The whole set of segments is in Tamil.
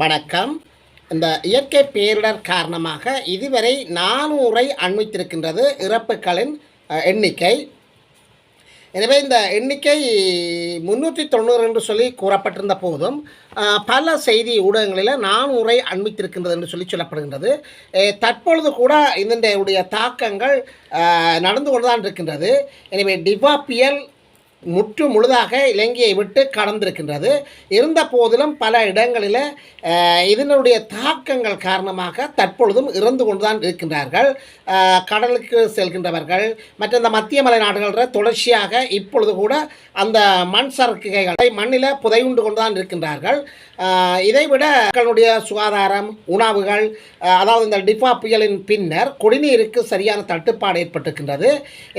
வணக்கம். இந்த இயற்கை பேரிடர் காரணமாக இதுவரை நானூரை அண்மித்திருக்கின்றது இறப்புகளின் எண்ணிக்கை. எனவே இந்த எண்ணிக்கை முந்நூற்றி தொண்ணூறு என்று சொல்லி கூறப்பட்டிருந்த போதும் பல செய்தி ஊடகங்களில் நானூறை அண்மித்திருக்கின்றது என்று சொல்லி சொல்லப்படுகின்றது. தற்பொழுது கூட இதனுடைய தாக்கங்கள் நடந்து கொண்டுதான் இருக்கின்றது. எனவே டிவா புயல் முற்று முழுதாக இலங்கையை விட்டு கடந்திருக்கின்றது. இருந்த போதிலும் பல இடங்களில் இதனுடைய தாக்கங்கள் காரணமாக தற்பொழுதும் இறந்து கொண்டுதான் இருக்கின்றார்கள். கடலுக்கு செல்கின்றவர்கள் மற்ற இந்த மத்திய மலை நாடுகளில் தொடர்ச்சியாக இப்பொழுது கூட அந்த மண் சரக்குகளை மண்ணில் புதையுண்டு கொண்டுதான் இருக்கின்றார்கள். இதைவிட மக்களுடைய சுகாதாரம் உணவுகள் அதாவது இந்த டிஃபா புயலின் பின்னர் குடிநீருக்கு சரியான தட்டுப்பாடு ஏற்பட்டிருக்கின்றது.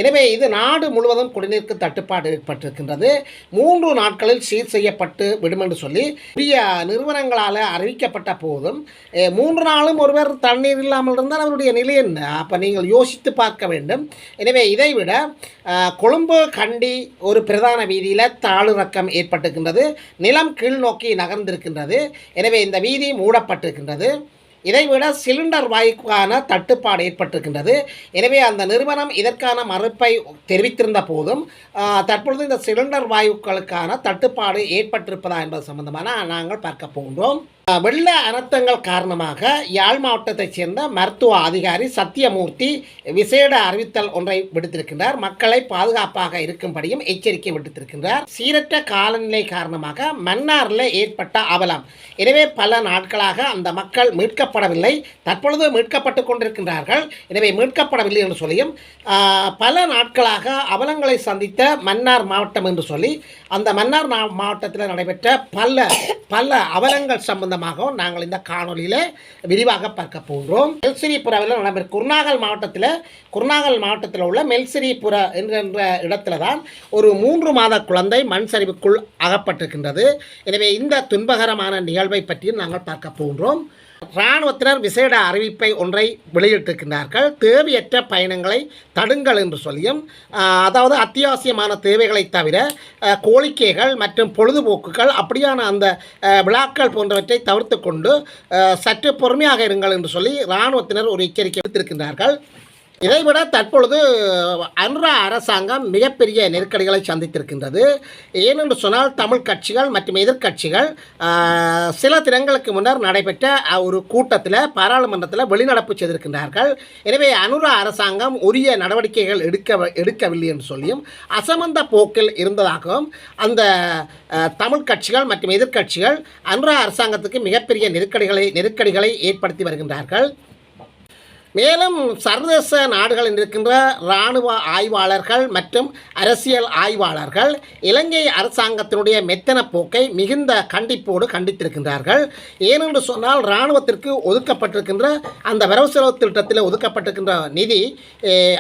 எனவே இது நாடு முழுவதும் குடிநீருக்கு தட்டுப்பாடு ஏற்பட்டிருக்கின்றது. மூன்று நாட்களில் சீர் செய்யப்பட்டு விடும் என்று சொல்லி புதிய நிறுவனங்களால் அறிவிக்கப்பட்ட போதும் மூன்று நாளும் ஒருவர் தண்ணீர் இல்லாமல் இருந்தால் அவருடைய நிலை என்ன? அப்போ நீங்கள் யோசித்து பார்க்க வேண்டும். எனவே இதைவிட கொழும்பு கண்டி ஒரு பிரதான வீதியில் தாழிறக்கம் ஏற்பட்டிருக்கின்றது. நிலம் கீழ் நோக்கி நகர்ந்திருக்கின்றது. எனவே இந்த வீதி மூடப்பட்டிருக்கின்றது. இதைவிட சிலிண்டர் வாயுக்கான தட்டுப்பாடு ஏற்பட்டிருக்கின்றது. எனவே அந்த நிறுவனம் இதற்கான மறுப்பை தெரிவித்திருந்த போதும் தற்பொழுது இந்த சிலிண்டர் வாயுக்களுக்கான தட்டுப்பாடு ஏற்பட்டிருப்பதா என்பது சம்பந்தமான நாங்கள் பார்க்க போகின்றோம். வெள்ள அனர்த்தங்கள் காரணமாக யாழ் மாவட்டத்தைச் சேர்ந்த மருத்துவ அதிகாரி சத்தியமூர்த்தி விசேட அறிவித்தல் ஒன்றை விடுத்திருக்கின்றார். மக்களை பாதுகாப்பாக இருக்கும்படியும் எச்சரிக்கை விடுத்திருக்கின்றார். சீரற்ற காலநிலை காரணமாக மன்னாரில் ஏற்பட்ட அவலம். எனவே பல நாட்களாக அந்த மக்கள் மீட்கப்படவில்லை. தற்பொழுது மீட்கப்பட்டு கொண்டிருக்கின்றார்கள். எனவே மீட்கப்படவில்லை என்று சொல்லியும் பல நாட்களாக அவலங்களை சந்தித்த மன்னார் மாவட்டம் என்று சொல்லி அந்த மன்னார் மாவட்டத்தில் நடைபெற்ற பல பல அவலங்கள் சம்பந்த சம்பந்தமாகவும் நாங்கள் இந்த காணொளியில் விரிவாக பார்க்க போகிறோம். மெல்சிரிபுராவில் நடைபெற குருநாகல் மாவட்டத்தில் குருநாகல் மாவட்டத்தில் உள்ள மெல்சிரிபுர என்கின்ற இடத்துல தான் ஒரு மூன்று மாத குழந்தை மண் சரிவுக்குள் அகப்பட்டிருக்கின்றது. எனவே இந்த துன்பகரமான நிகழ்வை பற்றியும் நாங்கள் பார்க்க போகின்றோம் இராணுவத்தினர் விசேட அறிவிப்பை ஒன்றை வெளியிட்டிருக்கின்றார்கள். தேவையற்ற பயணங்களை தடுங்கள் என்று சொல்லியும் அதாவது அத்தியாவசியமான தேவைகளை தவிர கோழிக்கைகள் கோரிக்கைகள் மற்றும் பொழுதுபோக்குகள் அப்படியான அந்த விழாக்கள் போன்றவற்றை தவிர்த்து கொண்டு சற்று பொறுமையாக இருங்கள் என்று சொல்லி இராணுவத்தினர் ஒரு எச்சரிக்கை விடுத்திருக்கின்றார்கள். இதைவிட தற்பொழுது அன்ரா அரசாங்கம் மிகப்பெரிய நெருக்கடிகளை சந்தித்திருக்கின்றது. ஏனென்று சொன்னால் தமிழ் கட்சிகள் மற்றும் எதிர்க்கட்சிகள் சில தினங்களுக்கு முன்னர் நடைபெற்ற ஒரு கூட்டத்தில் பாராளுமன்றத்தில் வெளிநடப்பு செய்திருக்கின்றார்கள். எனவே அனுரா அரசாங்கம் உரிய நடவடிக்கைகள் எடுக்க எடுக்கவில்லை என்று சொல்லியும் அசமந்த போக்கில் இருந்ததாகவும் அந்த தமிழ் கட்சிகள் மற்றும் எதிர்க்கட்சிகள் அனுரா அரசாங்கத்துக்கு மிகப்பெரிய நெருக்கடிகளை நெருக்கடிகளை ஏற்படுத்தி வருகின்றார்கள். மேலும் சர்வதேச நாடுகளில் இருக்கின்ற இராணுவ ஆய்வாளர்கள் மற்றும் அரசியல் ஆய்வாளர்கள் இலங்கை அரசாங்கத்தினுடைய மெத்தன போக்கை மிகுந்த கண்டிப்போடு கண்டித்திருக்கின்றார்கள். ஏனென்று சொன்னால் இராணுவத்திற்கு ஒதுக்கப்பட்டிருக்கின்ற அந்த வரவு செலவு திட்டத்தில் ஒதுக்கப்பட்டிருக்கின்ற நிதி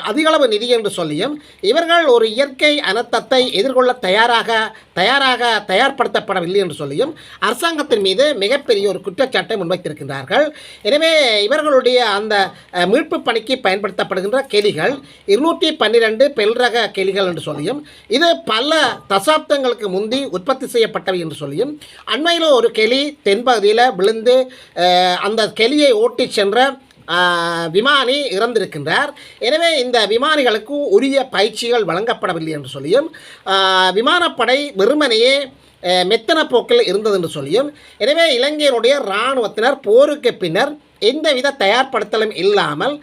அதிகளவு நிதி என்று சொல்லியும் இவர்கள் ஒரு இயற்கை அனர்த்தத்தை எதிர்கொள்ள தயாராக தயாராக தயார்படுத்தப்படவில்லை என்று சொல்லியும் அரசாங்கத்தின் மீது மிகப்பெரிய ஒரு குற்றச்சாட்டை முன்வைத்திருக்கின்றார்கள். எனவே இவர்களுடைய அந்த மீட்பு பணிக்கு பயன்படுத்தப்படுகின்ற கெலிகள் இருநூற்றி பன்னிரெண்டு பெல்ரக கெலிகள் என்று சொல்லியும் இது பல தசாப்தங்களுக்கு முந்தி உற்பத்தி செய்யப்பட்டவை என்று சொல்லியும் அண்மையில் ஒரு கெலி தென்பகுதியில் விழுந்து அந்த கெலியை ஓட்டிச் சென்ற விமானி இறந்திருக்கின்றார். எனவே இந்த விமானிகளுக்கு உரிய பயிற்சிகள் வழங்கப்படவில்லை என்று சொல்லியும் விமானப்படை வெறுமனையே மெத்தன போக்கில் இருந்தது என்று சொல்லியும் எனவே இலங்கையினுடைய இராணுவத்தினர் போருக்கு பின்னர் எந்தவித தயார்படுத்தலும் இல்லாமல்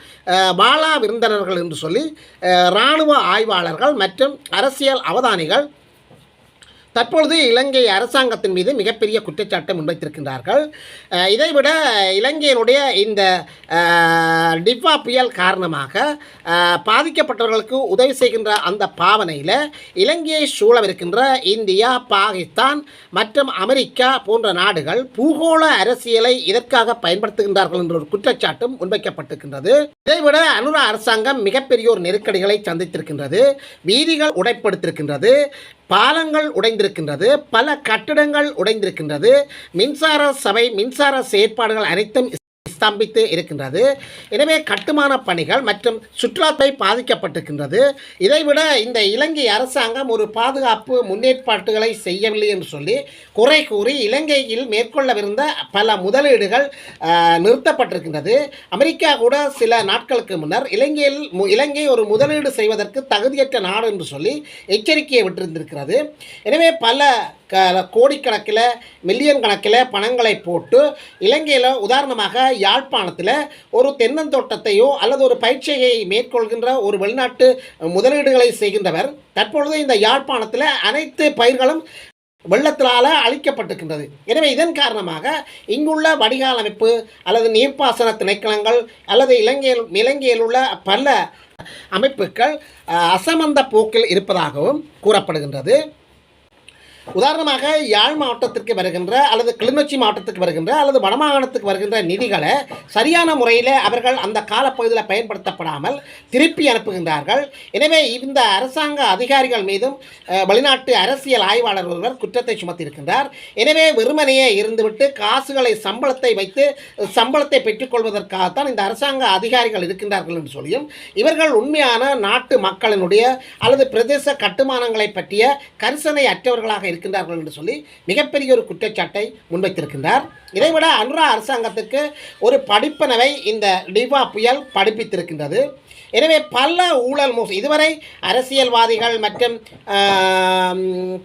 பாலா விருந்தினர்கள் என்று சொல்லி இராணுவ ஆய்வாளர்கள் மற்றும் அரசியல் அவதானிகள் தற்பொழுது இலங்கை அரசாங்கத்தின் மீது மிகப்பெரிய குற்றச்சாட்டை முன்வைத்திருக்கின்றார்கள். இதைவிட இலங்கையினுடைய இந்த அஹ், டிஃபா புயல் காரணமாக பாதிக்கப்பட்டவர்களுக்கு உதவி செய்கின்ற அந்த பாவனையில் இலங்கையை சூழவிருக்கின்ற இந்தியா பாகிஸ்தான் மற்றும் அமெரிக்கா போன்ற நாடுகள் பூகோள அரசியலை இதற்காக பயன்படுத்துகின்றார்கள் என்ற ஒரு குற்றச்சாட்டும் முன்வைக்கப்பட்டிருக்கின்றது. இதைவிட அனுரா அரசாங்கம் மிகப்பெரிய ஒரு நெருக்கடிகளை சந்தித்திருக்கின்றது. வீதிகள் உடைப்படுத்திருக்கின்றது. பாலங்கள் உடைந்து உடைந்திருக்கின்றது பல கட்டிடங்கள் உடைந்திருக்கின்றது. மின்சார சபை மின்சார செயற்பாடுகள் அனைத்தும் ஸ்தம்பித்து இருக்கின்றது. எனவே கட்டுமான பணிகள் மற்றும் சுற்றுலாத்தை பாதிக்கப்பட்டிருக்கின்றது. இதைவிட இந்த இலங்கை அரசாங்கம் ஒரு பாதுகாப்பு முன்னேற்பாட்டுகளை செய்யவில்லை என்று சொல்லி குறை கூறி இலங்கையில் மேற்கொள்ளவிருந்த பல முதலீடுகள் நிறுத்தப்பட்டிருக்கின்றது. அமெரிக்கா கூட சில நாட்களுக்கு முன்னர் இலங்கையில் மு- இலங்கை ஒரு முதலீடு செய்வதற்கு தகுதியற்ற நாடு என்று சொல்லி எச்சரிக்கையை விட்டிருந்திருக்கிறது. எனவே பல க கோடிக்கணக்கில் மில்லியன் கணக்கில் பணங்களை போட்டு இலங்கையில் உதாரணமாக யாழ்ப்பாணத்தில் ஒரு தென்னந்தோட்டத்தையோ அல்லது ஒரு பயிற்சியை மேற்கொள்கின்ற ஒரு வெளிநாட்டு முதலீடுகளை செய்கின்றவர் தற்பொழுது இந்த யாழ்ப்பாணத்தில் அனைத்து பயிர்களும் வெள்ளத்தினால் அழிக்கப்பட்டிருக்கின்றது. எனவே இதன் காரணமாக இங்குள்ள வடிகால் அமைப்பு அல்லது நீர்ப்பாசன திணைக்களங்கள் அல்லது இலங்கையில் இலங்கையில் உள்ள பல அமைப்புகள் அசமந்த போக்கில் இருப்பதாகவும் கூறப்படுகின்றது. உதாரணமாக யாழ் மாவட்டத்திற்கு வருகின்ற அல்லது கிளிநொச்சி மாவட்டத்துக்கு வருகின்ற அல்லது வடமாகாணத்துக்கு வருகின்ற நிதிகளை சரியான முறையில் அவர்கள் அந்த காலப்பகுதியில் பயன்படுத்தப்படாமல் திருப்பி அனுப்புகின்றார்கள். எனவே இந்த அரசாங்க அதிகாரிகள் மீதும் வெளிநாட்டு அரசியல் ஆய்வாளர் ஒருவர் குற்றத்தை சுமத்தியிருக்கின்றார். எனவே வெறுமனையே இருந்துவிட்டு காசுகளை சம்பளத்தை வைத்து சம்பளத்தை பெற்றுக்கொள்வதற்காகத்தான் இந்த அரசாங்க அதிகாரிகள் இருக்கின்றார்கள் என்று சொல்லியும் இவர்கள் உண்மையான நாட்டு மக்களினுடைய அல்லது பிரதேச கட்டுமானங்களை பற்றிய கரிசனை அற்றவர்களாக இருக்கின்றார்கள் என்று சொல்லி மிகப்பெரிய ஒரு குற்றச்சாட்டை முன்வைத்திருக்கின்றார். இதைவிட அனுரா அரசாங்கத்திற்கு ஒரு படிப்பனவை இந்த டிவா புயல் படிப்பித்திருக்கின்றது. எனவே பல ஊழல் மோசடி இதுவரை அரசியல்வாதிகள் மற்றும்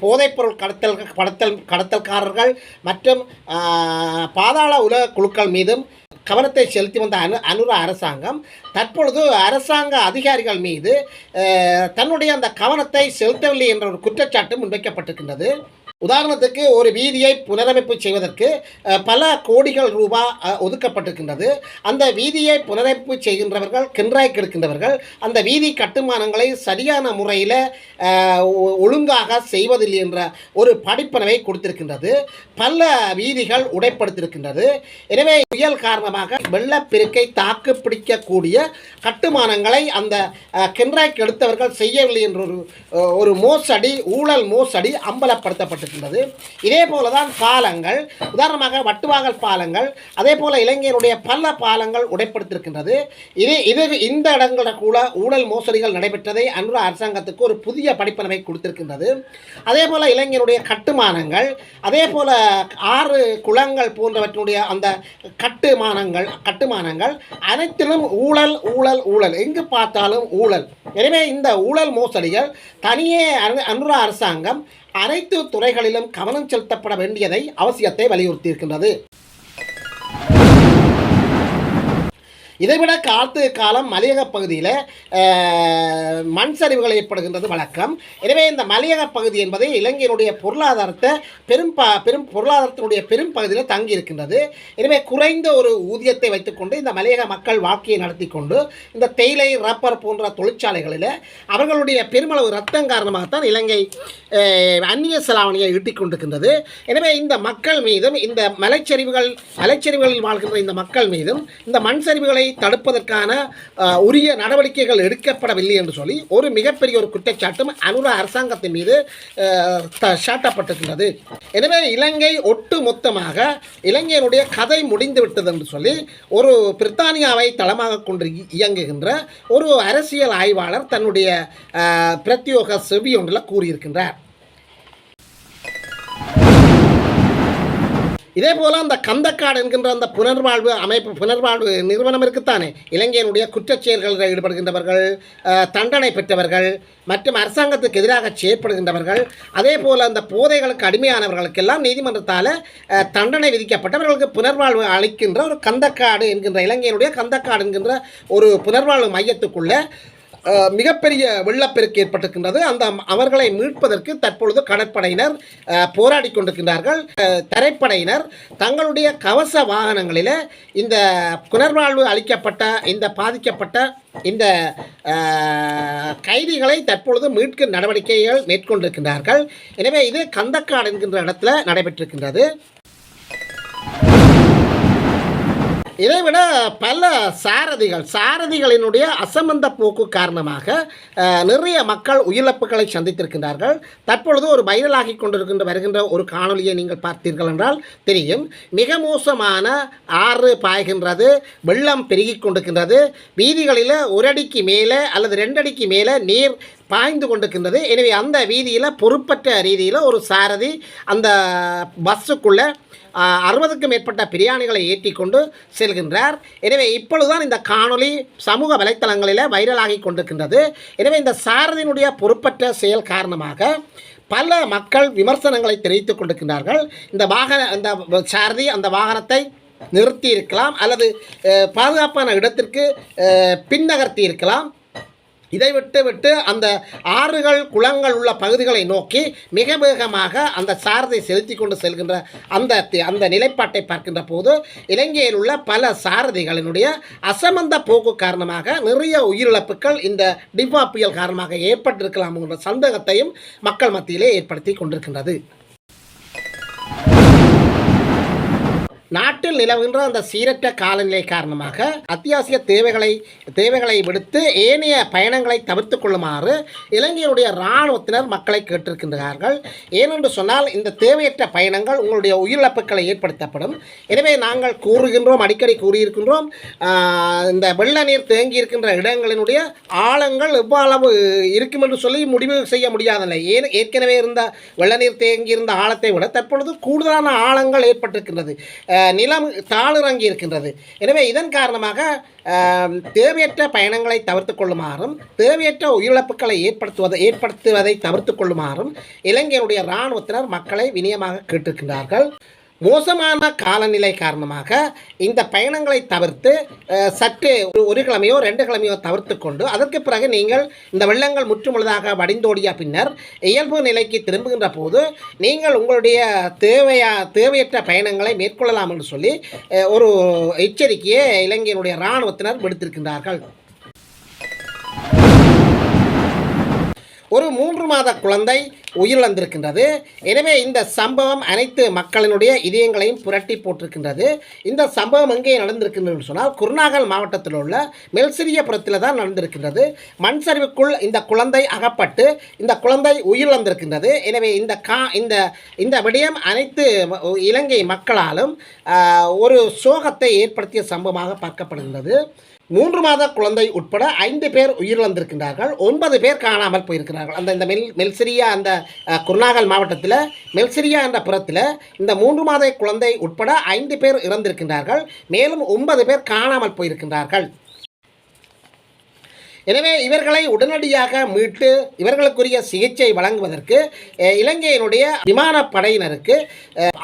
போதைப்பொருள் கடத்தல் கடத்தல் கடத்தல்காரர்கள் மற்றும் பாதாள உலக குழுக்கள் மீதும் கவனத்தை செலுத்தி வந்த அனு அனுரா அரசாங்கம் தற்பொழுது அரசாங்க அதிகாரிகள் மீது தன்னுடைய அந்த கவனத்தை செலுத்தவில்லை என்ற ஒரு குற்றச்சாட்டு முன்வைக்கப்பட்டிருக்கின்றது. உதாரணத்துக்கு ஒரு வீதியை புனரமைப்பு செய்வதற்கு பல கோடிகள் ரூபாய் ஒதுக்கப்பட்டிருக்கின்றது. அந்த வீதியை புனரமைப்பு செய்கின்றவர்கள் கின்றாய்க்கு எடுக்கின்றவர்கள் அந்த வீதி கட்டுமானங்களை சரியான முறையில் ஒழுங்காக செய்வதில்லை என்ற ஒரு படிப்பனவை கொடுத்திருக்கின்றது. பல வீதிகள் உடைப்படுத்தியிருக்கின்றது எனவே புயல் காரணமாக வெள்ளப்பெருக்கை தாக்கு பிடிக்கக்கூடிய கட்டுமானங்களை அந்த அஹ், கின்றாய்க்கு எடுத்தவர்கள் செய்யவில்லை என்ற ஒரு ஒரு மோசடி ஊழல் மோசடி அம்பலப்படுத்தப்பட்டிருக்கின்றது இதே போல தான் பாலங்கள் உதாரணமாக வட்டுவாகல் பாலங்கள் அதே போல இலங்கையினுடைய பல பாலங்கள் உடைப்படுத்திருக்கின்றது. இது இது இந்த இடங்களில் கூட ஊழல் மோசடிகள் நடைபெற்றதை அன்றா அரசாங்கத்துக்கு ஒரு புதிய படிப்பனவை கொடுத்திருக்கின்றது. அதே போல இலங்கையினுடைய கட்டுமானங்கள் அதே போல ஆறு குளங்கள் போன்றவற்றினுடைய அந்த கட்டுமானங்கள் கட்டுமானங்கள் அனைத்திலும் ஊழல் ஊழல் ஊழல். எங்கு பார்த்தாலும் ஊழல். எனவே இந்த ஊழல் மோசடிகள் தனியே அனு- அனுரா அரசாங்கம் அனைத்து துறைகளிலும் கவனம் செலுத்தப்பட வேண்டியதை அவசியத்தை வலியுறுத்தியிருக்கின்றது. இதைவிட காலத்து காலம் மலையக பகுதியில் மண் சரிவுகள் ஏற்படுகின்றது வழக்கம். எனவே இந்த மலையக பகுதி என்பது இலங்கையினுடைய பொருளாதாரத்தை பெரும் ப பெரும் பொருளாதாரத்தினுடைய பெரும் பகுதியில் தங்கி இருக்கின்றது எனவே குறைந்த ஒரு ஊதியத்தை வைத்துக்கொண்டு இந்த மலையக மக்கள் வாழ்க்கையை நடத்தி கொண்டு இந்த தேயிலை ரப்பர் போன்ற தொழிற்சாலைகளில் அவர்களுடைய பெருமளவு ரத்தம் காரணமாகத்தான் இலங்கை அந்நிய செலாவணியை ஈட்டிக் கொண்டிருக்கின்றது. எனவே இந்த மக்கள் மீதும் இந்த மலைச்சரிவுகள் மலைச்சரிவுகளில் வாழ்கின்ற இந்த மக்கள் மீதும் இந்த மண் சரிவுகளை தடுப்பதற்கான உரிய நடவடிக்கைகள் எடுக்கப்படவில்லை என்று சொல்லி ஒரு மிகப்பெரிய ஒரு குற்றச்சாட்டும் அனுரா அரசாங்கத்தின் மீது த- சாட்டப்பட்டிருக்கின்றது. எனவே இலங்கை ஒட்டு மொத்தமாக இலங்கையினுடைய கதை முடிந்து விட்டது என்று சொல்லி ஒரு பிரித்தானியாவை தளமாக கொண்டு இயங்குகின்ற ஒரு அரசியல் ஆய்வாளர் தன்னுடைய பிரத்யோக செவி ஒன்றில் கூறியிருக்கின்றார். இதே போல் அந்த கந்தக்காடு என்கின்ற அந்த புனர்வாழ்வு அமைப்பு புனர்வாழ்வு நிறுவனம் இருக்குத்தானே? இலங்கையினுடைய குற்றச் செயல்களில் ஈடுபடுகின்றவர்கள் தண்டனை பெற்றவர்கள் மற்றும் அரசாங்கத்துக்கு எதிராக செயற்படுகின்றவர்கள் அதே போல் அந்த போதைகளுக்கு அடிமையானவர்களுக்கெல்லாம் நீதிமன்றத்தால் தண்டனை விதிக்கப்பட்டவர்களுக்கு புனர்வாழ்வு அளிக்கின்ற ஒரு கந்தக்காடு என்கின்ற இலங்கையினுடைய கந்தக்காடு என்கின்ற ஒரு புனர்வாழ்வு மையத்துக்குள்ளே மிகப்பெரிய வெள்ளப்பெருக்கு ஏற்பட்டிருக்கின்றது. அந்த அவர்களை மீட்பதற்கு தற்பொழுது கடற்படையினர் போராடி கொண்டிருக்கின்றார்கள். தரைப்படையினர் தங்களுடைய கவச வாகனங்களில் இந்த புனர்வாழ்வு அளிக்கப்பட்ட இந்த பாதிக்கப்பட்ட இந்த கைதிகளை தற்பொழுது மீட்கும் நடவடிக்கைகள் மேற்கொண்டிருக்கின்றார்கள். எனவே இது கந்தக்காடு என்கின்ற இடத்துல நடைபெற்றிருக்கின்றது. இதைவிட பல சாரதிகள் சாரதிகளினுடைய அசம்பந்த போக்கு காரணமாக நிறைய மக்கள் உயிரிழப்புகளை சந்தித்திருக்கின்றார்கள். தற்பொழுது ஒரு வைரலாகி கொண்டிருக்கின்ற வருகின்ற ஒரு காணொளியை நீங்கள் பார்த்தீர்கள் என்றால் தெரியும். மிக மோசமான ஆறு பாய்கின்றது வெள்ளம் பெருகி கொண்டிருக்கின்றது. வீதிகளில் ஒரு அடிக்கு மேலே அல்லது ரெண்டடிக்கு மேலே நீர் பாய்ந்து கொண்டிருக்கின்றது. எனவே அந்த வீதியில் பொறுப்பற்ற ரீதியில் ஒரு சாரதி அந்த பஸ்ஸுக்குள்ளே அறுபதுக்கும் மேற்பட்ட பிரியாணிகளை ஏற்றி கொண்டு செல்கின்றார். எனவே இப்பொழுதுதான் இந்த காணொளி சமூக வலைத்தளங்களில் வைரலாகி கொண்டிருக்கின்றது. எனவே இந்த சாரதியினுடைய பொறுப்பற்ற செயல் காரணமாக பல மக்கள் விமர்சனங்களை தெரிவித்துக் கொண்டிருக்கின்றார்கள். இந்த வாகன இந்த சாரதி அந்த வாகனத்தை நிறுத்தி இருக்கலாம் அல்லது பாதுகாப்பான இடத்திற்கு பின்னகர்த்தி இருக்கலாம் இதை விட்டு விட்டு அந்த ஆறுகள் குளங்கள் உள்ள பகுதிகளை நோக்கி மிக வேகமாக அந்த சாரதை செலுத்தி கொண்டு செல்கின்ற அந்த அந்த நிலைப்பாட்டை பார்க்கின்ற போது இலங்கையில் உள்ள பல சாரதிகளினுடைய அசமந்த போக்கு காரணமாக நிறைய உயிரிழப்புகள் இந்த டிபா புயல் காரணமாக ஏற்பட்டிருக்கலாம் என்ற சந்தேகத்தையும் மக்கள் மத்தியிலே ஏற்படுத்தி கொண்டிருக்கின்றது. நாட்டில் நிலவுகின்ற அந்த சீரற்ற காலநிலை காரணமாக அத்தியாவசிய தேவைகளை தேவைகளை விடுத்து ஏனைய பயணங்களை தவிர்த்து கொள்ளுமாறு இலங்கையுடைய இராணுவத்தினர் மக்களை கேட்டிருக்கின்றார்கள். ஏனென்று சொன்னால் இந்த தேவையற்ற பயணங்கள் உங்களுடைய உயிரிழப்புகளை ஏற்படுத்தப்படும். எனவே நாங்கள் கூறுகின்றோம் அடிக்கடி கூறியிருக்கின்றோம் இந்த வெள்ள நீர் தேங்கி இருக்கின்ற இடங்களினுடைய ஆழங்கள் எவ்வளவு இருக்கும் என்று சொல்லி முடிவு செய்ய முடியாதில்லை ஏன் ஏற்கனவே இருந்த வெள்ள நீர் தேங்கி இருந்த ஆழத்தை விட தற்பொழுது கூடுதலான ஆழங்கள் ஏற்பட்டிருக்கின்றது. நிலம் தாளிறங்கி இருக்கின்றது. எனவே இதன் காரணமாக தேவையற்ற பயணங்களை தவிர்த்து கொள்ளுமாறும் தேவையற்ற உயிரிழப்புகளை ஏற்படுத்துவதை ஏற்படுத்துவதை தவிர்த்து கொள்ளுமாறும் இலங்கையினுடைய இராணுவத்தினர் மக்களை வினியமாக கேட்டிருக்கின்றார்கள். மோசமான காலநிலை காரணமாக இந்த பயணங்களை தவிர்த்து சற்று ஒரு ஒரு கிழமையோ ரெண்டு கிழமையோ தவிர்த்து கொண்டு அதற்கு பிறகு நீங்கள் இந்த வெள்ளங்கள் முற்றுமுழுதாக வடிந்தோடிய பின்னர் இயல்பு நிலைக்கு திரும்புகின்ற போது நீங்கள் உங்களுடைய தேவையா தேவையற்ற பயணங்களை மேற்கொள்ளலாம் என்று சொல்லி ஒரு எச்சரிக்கையை இலங்கையினுடைய இராணுவத்தினர் விடுத்திருக்கின்றார்கள். ஒரு மூன்று மாத குழந்தை உயிரிழந்திருக்கின்றது. எனவே இந்த சம்பவம் அனைத்து மக்களினுடைய இதயங்களையும் புரட்டி போட்டிருக்கின்றது. இந்த சம்பவம் எங்கே நடந்திருக்கின்றது சொன்னால் குருநாகல் மாவட்டத்தில் உள்ள மெல்சிரியபுரத்தில் தான் நடந்திருக்கின்றது. மண் சரிவுக்குள் இந்த குழந்தை அகப்பட்டு இந்த குழந்தை உயிரிழந்திருக்கின்றது. எனவே இந்த கா இந்த இந்த விடயம் அனைத்து இலங்கை மக்களாலும் ஒரு சோகத்தை ஏற்படுத்திய சம்பவமாக பார்க்கப்படுகின்றது. மூன்று மாத குழந்தை உட்பட ஐந்து பேர் உயிரிழந்திருக்கின்றார்கள். ஒன்பது பேர் காணாமல் போயிருக்கிறார்கள். அந்த இந்த மெல் மெல்சிரியா அந்த குருநாகல் மாவட்டத்தில் மெல்சிரியா என்ற புறத்தில் இந்த மூன்று மாத குழந்தை உட்பட ஐந்து பேர் இறந்திருக்கின்றார்கள். மேலும் ஒன்பது பேர் காணாமல் போயிருக்கின்றார்கள். எனவே இவர்களை உடனடியாக மீட்டு இவர்களுக்குரிய சிகிச்சை வழங்குவதற்கு இலங்கையினுடைய விமானப்படையினருக்கு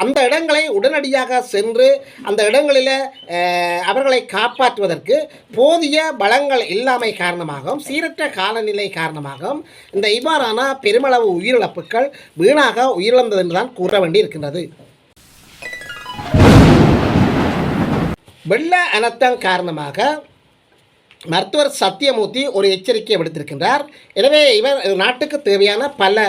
அந்த இடங்களை உடனடியாக சென்று அந்த இடங்களில் அவர்களை காப்பாற்றுவதற்கு போதிய பலங்கள் இல்லாமை காரணமாகவும் சீரற்ற காலநிலை காரணமாகவும் இந்த இவ்வாறான பெருமளவு உயிரிழப்புகள் வீணாக உயிரிழந்தது என்றுதான் கூற வேண்டி இருக்கின்றது வெள்ள அனர்த்தம் காரணமாக மருத்துவர் சத்தியமூர்த்தி ஒரு எச்சரிக்கை விடுத்திருக்கின்றார். எனவே இவர் நாட்டுக்கு தேவையான பல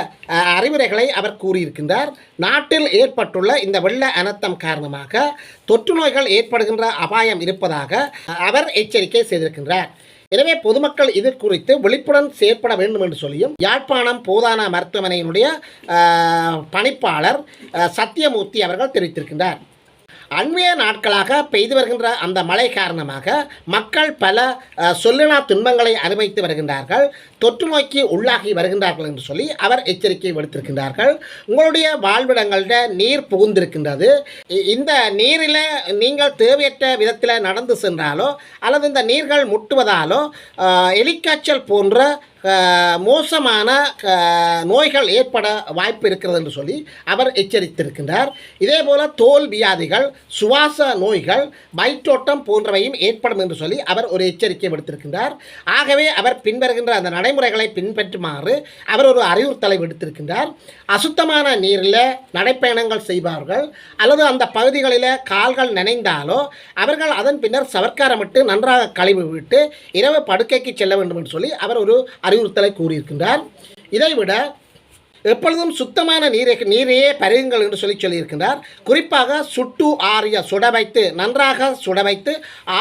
அறிவுரைகளை அவர் கூறியிருக்கின்றார். நாட்டில் ஏற்பட்டுள்ள இந்த வெள்ள அனர்த்தம் காரணமாக தொற்று நோய்கள் ஏற்படுகின்ற அபாயம் இருப்பதாக அவர் எச்சரிக்கை செய்திருக்கின்றார். எனவே பொதுமக்கள் இது குறித்து விழிப்புடன் செயற்பட வேண்டும் என்று சொல்லியும் யாழ்ப்பாணம் போதானா மருத்துவமனையினுடைய பணிப்பாளர் சத்யமூர்த்தி சத்தியமூர்த்தி அவர்கள் தெரிவித்திருக்கின்றார். அண்மைய நாட்களாக பெய்து வருகின்ற அந்த மழை காரணமாக மக்கள் பல சொல்லினா துன்பங்களை அனுபவித்து வருகின்றார்கள். தொற்று நோய்க்கு உள்ளாகி வருகின்றார்கள் என்று சொல்லி அவர் எச்சரிக்கை விடுத்திருக்கின்றார்கள். உங்களுடைய வாழ்விடங்களில் நீர் புகுந்திருக்கின்றது. இந்த நீரில் நீங்கள் தேவையற்ற விதத்தில் நடந்து சென்றாலோ அல்லது இந்த நீர்கள் முட்டுவதாலோ எலிக்காய்ச்சல் போன்ற மோசமான நோய்கள் ஏற்பட வாய்ப்பு இருக்கிறது என்று சொல்லி அவர் எச்சரித்திருக்கின்றார். இதே போல தோல் வியாதிகள் சுவாச நோய்கள் வயிற்றோட்டம் போன்றவையும் ஏற்படும் என்று சொல்லி அவர் ஒரு எச்சரிக்கை விடுத்திருக்கின்றார். ஆகவே அவர் பின்வருகின்ற அந்த நடைமுறைகளை பின்பற்றுமாறு அவர் ஒரு அறிவுறுத்தலை விடுத்திருக்கின்றார். அசுத்தமான நீரில் நடைப்பயணங்கள் செய்வார்கள். அல்லது அந்த பகுதிகளில் கால்கள் நினைந்தாலோ அவர்கள் அதன் பின்னர் சவர்க்காரமிட்டு நன்றாக கழுவி விட்டு இரவு படுக்கைக்கு செல்ல வேண்டும் என்று சொல்லி அவர் ஒரு அறிவுறுத்தலை கூறியிருக்கின்றார். இதைவிட எப்பொழுதும் சுத்தமான நீரை நீரையே பருகுங்கள் என்று சொல்லி சொல்லியிருக்கின்றார். குறிப்பாக சுட்டு ஆரிய சுட வைத்து நன்றாக சுட வைத்து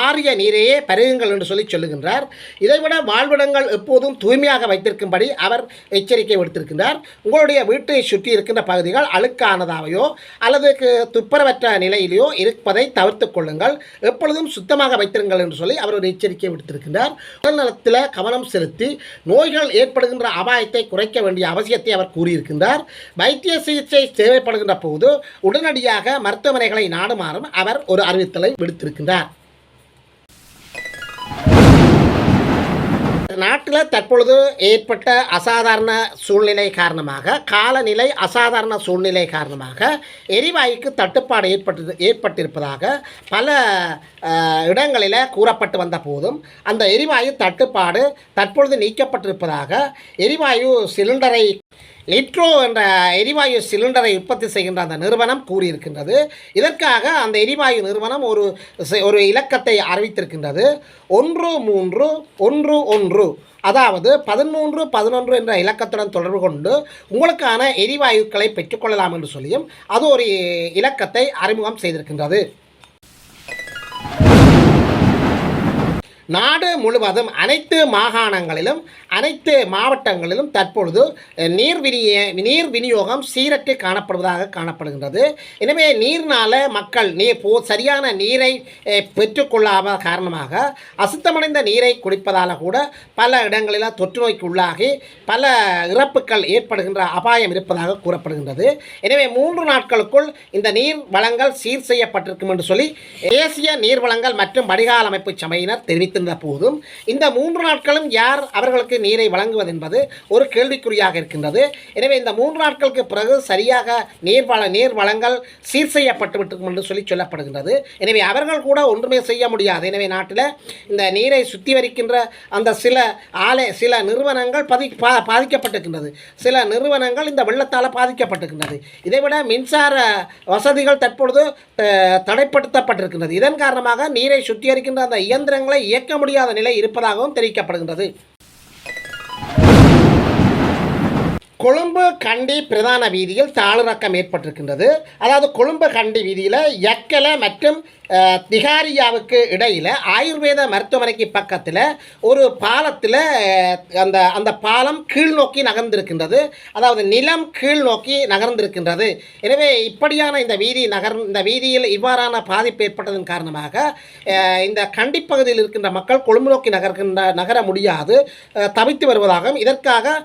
ஆரிய நீரையே பருகுங்கள் என்று சொல்லி சொல்லுகின்றார். இதைவிட வாழ்விடங்கள் எப்போதும் தூய்மையாக வைத்திருக்கும்படி அவர் எச்சரிக்கை விடுத்திருக்கின்றார். உங்களுடைய வீட்டை சுற்றி இருக்கின்ற பகுதிகள் அழுக்கானதாவையோ அல்லது துப்புரவற்ற நிலையிலேயோ இருப்பதை தவிர்த்து கொள்ளுங்கள். எப்பொழுதும் சுத்தமாக வைத்திருங்கள் என்று சொல்லி அவர் ஒரு எச்சரிக்கை விடுத்திருக்கின்றார். உடல் நலத்தில் கவனம் செலுத்தி நோய்கள் ஏற்படுகின்ற அபாயத்தை குறைக்க வேண்டிய அவசியத்தை அவர் கூறி கூறியிருக்கின்றார். வைத்திய சிகிச்சை தேவைப்படுகின்ற போது உடனடியாக மருத்துவமனைகளை நாடுமாறும் அவர் ஒரு அறிவித்தலை விடுத்திருக்கின்றார். நாட்டில் தற்பொழுது ஏற்பட்ட அசாதாரண சூழ்நிலை காரணமாக காலநிலை அசாதாரண சூழ்நிலை காரணமாக எரிவாயுக்கு தட்டுப்பாடு ஏற்பட்டு ஏற்பட்டிருப்பதாக பல இடங்களில் கூறப்பட்டு வந்த போதும் அந்த எரிவாயு தட்டுப்பாடு தற்பொழுது நீக்கப்பட்டிருப்பதாக எரிவாயு சிலிண்டரை லிட்ரோ என்ற எரிவாயு சிலிண்டரை உற்பத்தி செய்கின்ற அந்த நிறுவனம் கூறியிருக்கின்றது. இதற்காக அந்த எரிவாயு நிறுவனம் ஒரு செ- ஒரு இலக்கத்தை அறிவித்திருக்கின்றது. ஒன்று மூன்று ஒன்று ஒன்று அதாவது பதிமூன்று பதினொன்று என்ற இலக்கத்துடன் தொடர்பு கொண்டு உங்களுக்கான எரிவாயுக்களை பெற்றுக்கொள்ளலாம் என்று சொல்லியும் அது ஒரு இலக்கத்தை அறிமுகம் செய்திருக்கின்றது. நாடு முழுவதும் அனைத்து மாகாணங்களிலும் அனைத்து மாவட்டங்களிலும் தற்பொழுது நீர் விநிய நீர் விநியோகம் சீரற்று காணப்படுவதாக காணப்படுகின்றது. எனவே நீர்னால மக்கள் நீர் போ சரியான நீரை பெற்றுக்கொள்ளாத காரணமாக அசுத்தமடைந்த நீரை குடிப்பதால் கூட பல இடங்களில் தொற்று நோய்க்கு உள்ளாகி பல இறப்புகள் ஏற்படுகின்ற அபாயம் இருப்பதாக கூறப்படுகின்றது. எனவே மூன்று நாட்களுக்குள் இந்த நீர் வளங்கள் சீர் செய்யப்பட்டிருக்கும் என்று சொல்லி தேசிய நீர் வளங்கள் மற்றும் வடிகால் அமைப்பு சபையினர் வைத்திருந்த போதும் இந்த மூன்று நாட்களும் யார் அவர்களுக்கு நீரை வழங்குவது என்பது ஒரு கேள்விக்குறியாக இருக்கின்றது. எனவே இந்த மூன்று நாட்களுக்கு பிறகு சரியாக நீர் வள நீர் வளங்கள் சீர் செய்யப்பட்டுவிட்டிருக்கும் என்று சொல்லி சொல்லப்படுகின்றது. எனவே அவர்கள் கூட ஒன்றுமே செய்ய முடியாது. எனவே நாட்டில் இந்த நீரை சுத்திகரிக்கின்ற அந்த சில ஆலை சில நிறுவனங்கள் பதி பா பாதிக்கப்பட்டிருக்கின்றது. சில நிறுவனங்கள் இந்த வெள்ளத்தால் பாதிக்கப்பட்டிருக்கின்றது. இதைவிட மின்சார வசதிகள் தற்பொழுது தடைப்படுத்தப்பட்டிருக்கின்றது. இதன் காரணமாக நீரை சுத்திகரிக்கின்ற அந்த இயந்திரங்களை இயக்க முடியாத நிலை இருப்பதாகவும் தெரிவிக்கப்படுகின்றது. கொழும்பு கண்டி பிரதான வீதியில் தாளிறக்கம் ஏற்பட்டிருக்கின்றது. அதாவது கொழும்பு கண்டி வீதியில் எக்கல மற்றும் திகாரியாவுக்கு இடையில் ஆயுர்வேத மருத்துவமனைக்கு பக்கத்தில் ஒரு பாலத்தில் அந்த அந்த பாலம் கீழ் நோக்கி நகர்ந்திருக்கின்றது. அதாவது நிலம் கீழ் நோக்கி நகர்ந்திருக்கின்றது. எனவே இப்படியான இந்த வீதி நகர் இந்த வீதியில் இவ்வாறான பாதிப்பு ஏற்பட்டதன் காரணமாக இந்த கண்டி பகுதியில் இருக்கின்ற மக்கள் கொழும்பு நோக்கி நகர்கின்ற நகர முடியாது. தவித்து வருவதாகவும் இதற்காக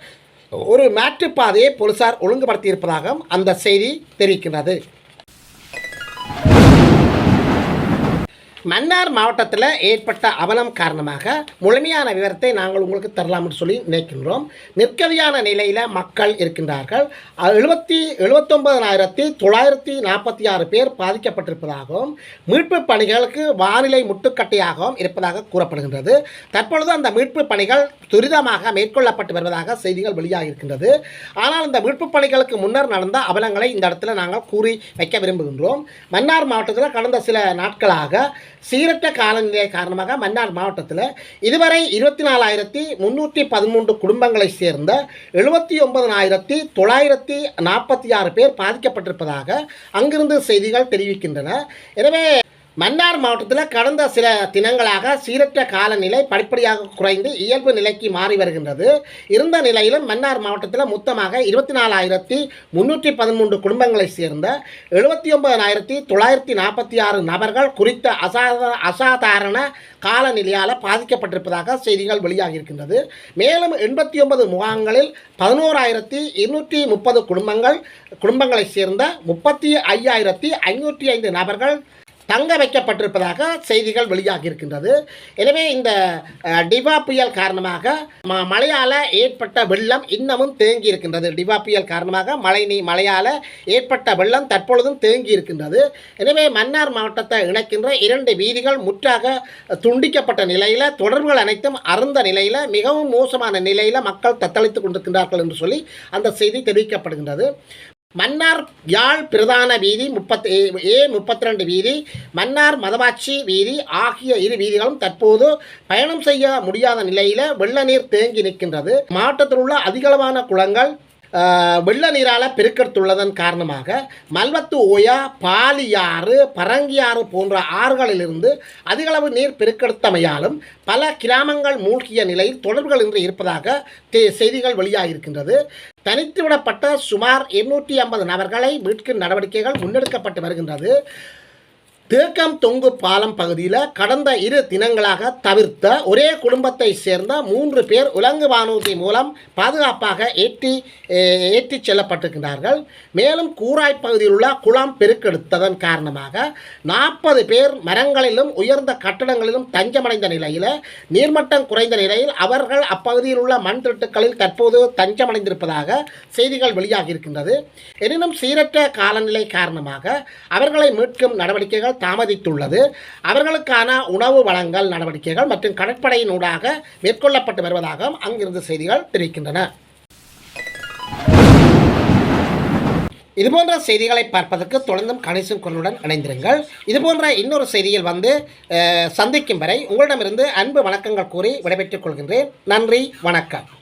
ஒரு மாற்றுப்பாதையை போலீசார் ஒழுங்குபடுத்தியிருப்பதாகவும் அந்த செய்தி தெரிவிக்கின்றது. மன்னார் மாவட்டத்தில் ஏற்பட்ட அவலம் காரணமாக முழுமையான விவரத்தை நாங்கள் உங்களுக்கு தரலாம்னு சொல்லி நினைக்கின்றோம். நிற்கதியான நிலையில் மக்கள் இருக்கின்றார்கள். எழுபத்தி எழுபத்தொன்பதனாயிரத்தி தொள்ளாயிரத்தி நாற்பத்தி ஆறு பேர் பாதிக்கப்பட்டிருப்பதாகவும் மீட்பு பணிகளுக்கு வானிலை முட்டுக்கட்டையாகவும் இருப்பதாக கூறப்படுகின்றது. தற்பொழுது அந்த மீட்பு பணிகள் துரிதமாக மேற்கொள்ளப்பட்டு வருவதாக செய்திகள் வெளியாகி இருக்கின்றது ஆனால் இந்த மீட்பு பணிகளுக்கு முன்னர் நடந்த அவலங்களை இந்த இடத்துல நாங்கள் கூறி வைக்க விரும்புகின்றோம். மன்னார் மாவட்டத்தில் கடந்த சில நாட்களாக சீரற்ற காலநிலை காரணமாக மன்னார் மாவட்டத்தில் இதுவரை இருபத்தி நாலாயிரத்தி முந்நூற்றி பதிமூன்று குடும்பங்களை சேர்ந்த எழுபத்தி ஒன்பதனாயிரத்தி தொள்ளாயிரத்தி நாற்பத்தி ஆறு பேர் பாதிக்கப்பட்டிருப்பதாக அங்கிருந்து செய்திகள் தெரிவிக்கின்றன. எனவே மன்னார் மாவட்டத்தில் கடந்த சில தினங்களாக சீரற்ற காலநிலை படிப்படியாக குறைந்து இயல்பு நிலைக்கு மாறி வருகின்றது. இருந்த நிலையிலும் மன்னார் மாவட்டத்தில் மொத்தமாக இருபத்தி நாலாயிரத்தி முன்னூற்றி பதிமூன்று குடும்பங்களை சேர்ந்த எழுபத்தி ஒன்பதாயிரத்தி தொள்ளாயிரத்தி நாற்பத்தி ஆறு நபர்கள் குறித்த அசாத அசாதாரண காலநிலையால் பாதிக்கப்பட்டிருப்பதாக செய்திகள் வெளியாகியிருக்கின்றது. மேலும் எண்பத்தி ஒன்பது முகாம்களில் பதினோராயிரத்தி இருநூற்றி முப்பது குடும்பங்கள் குடும்பங்களைச் சேர்ந்த முப்பத்தி ஐயாயிரத்தி ஐநூற்றி ஐந்து நபர்கள் தங்க வைக்கப்பட்டிருப்பதாக செய்திகள் வெளியாகி இருக்கின்றது. எனவே இந்த டிவா புயல் காரணமாக ம மழையால் ஏற்பட்ட வெள்ளம் இன்னமும் தேங்கி இருக்கின்றது. டிவா புயல் காரணமாக மழை நீ மழையால் ஏற்பட்ட வெள்ளம் தற்பொழுதும் தேங்கி இருக்கின்றது. எனவே மன்னார் மாவட்டத்தை இணைக்கின்ற இரண்டு வீதிகள் முற்றாக துண்டிக்கப்பட்ட நிலையில் தொடர்புகள் அனைத்தும் அருந்த நிலையில் மிகவும் மோசமான நிலையில் மக்கள் தத்தளித்துக் கொண்டிருக்கின்றார்கள் என்று சொல்லி அந்த செய்தி தெரிவிக்கப்படுகின்றது. மன்னார் யாழ் பிரதான வீதி முப்பத்தி ஏ முப்பத்தி ரெண்டு வீதி மன்னார் மதவாச்சி வீதி ஆகிய இரு வீதிகளும் தற்போது பயணம் செய்ய முடியாத நிலையில் வெள்ள நீர் தேங்கி நிற்கின்றது. மாவட்டத்தில் உள்ள அதிகளவான குளங்கள் வெள்ள நீரால் பெருக்கெடுத்துள்ளதன் காரணமாக மல்வத்து ஓயா பாலியாறு பரங்கியாறு போன்ற ஆறுகளிலிருந்து அதிகளவு நீர் பெருக்கெடுத்தமையாலும் பல கிராமங்கள் மூழ்கிய நிலையில் தொடர்புகள் இன்று இருப்பதாக செய்திகள் வெளியாகியிருக்கின்றது. தனித்துவிடப்பட்ட சுமார் எண்ணூற்றி ஐம்பது நபர்களை மீட்கும் நடவடிக்கைகள் முன்னெடுக்கப்பட்டு வருகின்றது. தேக்கம் தொங்கு பாலம் பகுதியில் கடந்த இரு தினங்களாக தவிர்த்த ஒரே குடும்பத்தை சேர்ந்த மூன்று பேர் உலங்கு வானூர்தி மூலம் பாதுகாப்பாக ஏற்றி ஏற்றிச் செல்லப்பட்டிருக்கிறார்கள் மேலும் கூராய் பகுதியில் உள்ள குளம் பெருக்கெடுத்ததன் காரணமாக நாற்பது பேர் மரங்களிலும் உயர்ந்த கட்டடங்களிலும் தஞ்சமடைந்த நிலையில் நீர்மட்டம் குறைந்த நிலையில் அவர்கள் அப்பகுதியில் உள்ள மண் திட்டுக்களில் தற்போது தஞ்சமடைந்திருப்பதாக செய்திகள் வெளியாகி இருக்கின்றது. எனினும் சீரற்ற காலநிலை காரணமாக அவர்களை மீட்கும் நடவடிக்கைகள் தாமதித்துள்ளது. அவர்களுக்கான உணவு வழங்கல் நடவடிக்கைகள் மற்றும் கடற்படையினூடாக மேற்கொள்ளப்பட்டு வருவதாகவும் அங்கிருந்து செய்திகள் தெரிவிக்கின்றன. இதுபோன்ற செய்திகளை பார்ப்பதற்கு தொடர்ந்தும் கணேசன் குரலுடன் இணைந்திருங்கள். இதுபோன்ற இன்னொரு செய்தியில் வந்து அஹ், சந்திக்கும் வரை உங்களிடமிருந்து அன்பு வணக்கங்கள் கூறி விடைபெற்றுக் கொள்கின்றேன். நன்றி வணக்கம்.